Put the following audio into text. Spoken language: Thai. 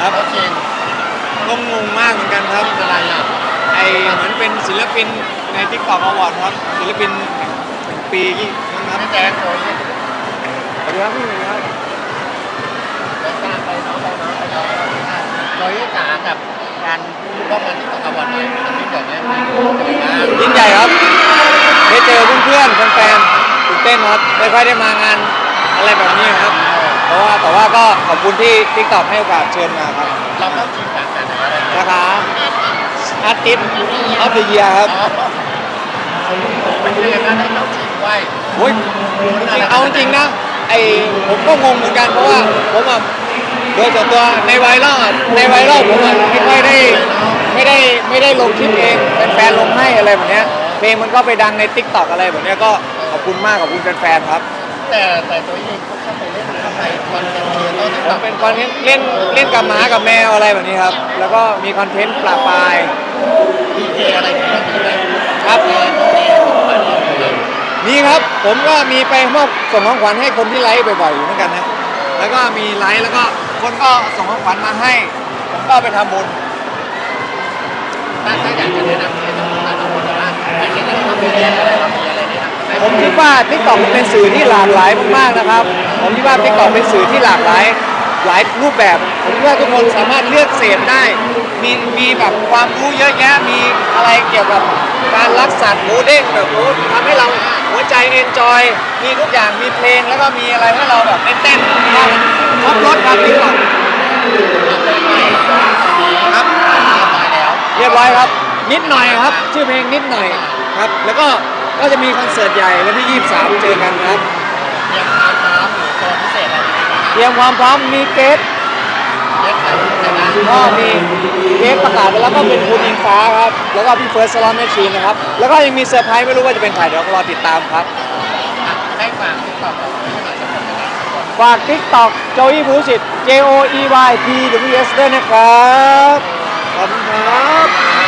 ครับโอเคก็งงมากเหมือนกันครับอะไรอะไอเหมือนเป็นศิลปินในทิกตอกอวอร์ดครับศิลปินแห่งปีนะครับพี่แจ๊คโอ้ยสวัสดีครับพี่สวัสดีครับรายการไปน้องไปน้องไปน้องโดยจ๋ากับการร่วมงานที่ตะวันเลยมันไม่เกิดได้ไหมเป็นไงบ้างยิ่งใหญ่ครับได้เจอเพื่อนๆแฟนๆตื่นเต้นครับไม่ค่อยได้มางานอะไรแบบนี้ครับ เพราะว่าแต่ว่าก็ขอบคุณที่ทิกตอกให้โอกาสเชิญมาครับเราต้องชิมจากแต่ไหนอะไรนะครับอาร์ติสต์ออฟเดอะเยียครับเป็นยังไงบ้างได้ต้องชิมไว้โอ้ยเอาจริงๆนะไอผมก็งงเหมือนกันเพราะว่าผมอะโดยส่วนตัวในไวรัลอะในไวรัลผมอะไม่ค่อยได้ไม่ได้ไม่ได้ลงคลิปเองแฟนๆลงให้อะไรแบบเนี้ยเพลงมันก็ไปดังในทิกตอกอะไรแบบเนี้ยก็ขอบคุณมากขอบคุณแฟนๆครับ แต่แต่ตัวเองเขาเข้าไปเล่นเข้าไปคอนเทนต์เยอะต้องผมเป็นคอนเทนต์เล่นเล่นกับหมากับแมวอะไรแบบนี้ครับ แล้วก็มีคอนเทนต์ปลาปลายดีเจอะไรที่เรามีไหมครับเออตัวเองของมันเลยมีครับผมก็มีไปมอบส่งของขวัญให้คนที่ไลฟ์บ่อยๆอยู่เหมือนกันนะ แล้วก็มีไลฟ์แล้วก็คนก็ส่งของขวัญมาให้ ผมก็เอาไปทำบุญ ผมคิดว่า t ิ k t o k เป็นสื่อที่หลากหลายมากๆนะครับ ผมคิดว่า t ิ k t o k เป็นสื่อที่หลากหลายหลายรูปแบบ ผมคิดว่าทุกคนสามารถเลือกเสพได้ มีมีแบบความรู้เยอะแยะ มีอะไรเกี่ยวกับการรักสัตว์หมูเด้งแบบโอ้ทำให้เราหัวใจเอนจอย มีทุกอย่าง มีเพลงแล้วก็มีอะไรให้เราแบบได้เต้นครับครบรถครับ t ิ k t o k ครับแล้วเรียบร้อยครับ นิดหน่อยครับ ชื่อเพลงนิดหน่อยครับ แล้วก็ ก็จะมีคอนเสิร์ตใหญ่วันที่ 23 เจอกันครับ เตรียมความพร้อมหรือตัวพิเศษอะไรบ้างเตรียมความพร้อมมีเกสเย็บใส่ใส่บ้างก็มีเกสประกาศไปแล้วก็เป็นคุณอิงฟ้าครับ แล้วก็พี่เฟิร์สสลอมแมชชีนนะครับ แล้วก็ยังมีเซอร์ไพรส์ไม่รู้ว่าจะเป็นใครเดี๋ยวรอติดตามครับให้ฝากที่ตอบกับพี่หน่อยสักคนนะครับฝาก TikTok โจอี้ภูสิทธิ์ J O E Y P W S ด้วยนะครับ ขอบคุณครับ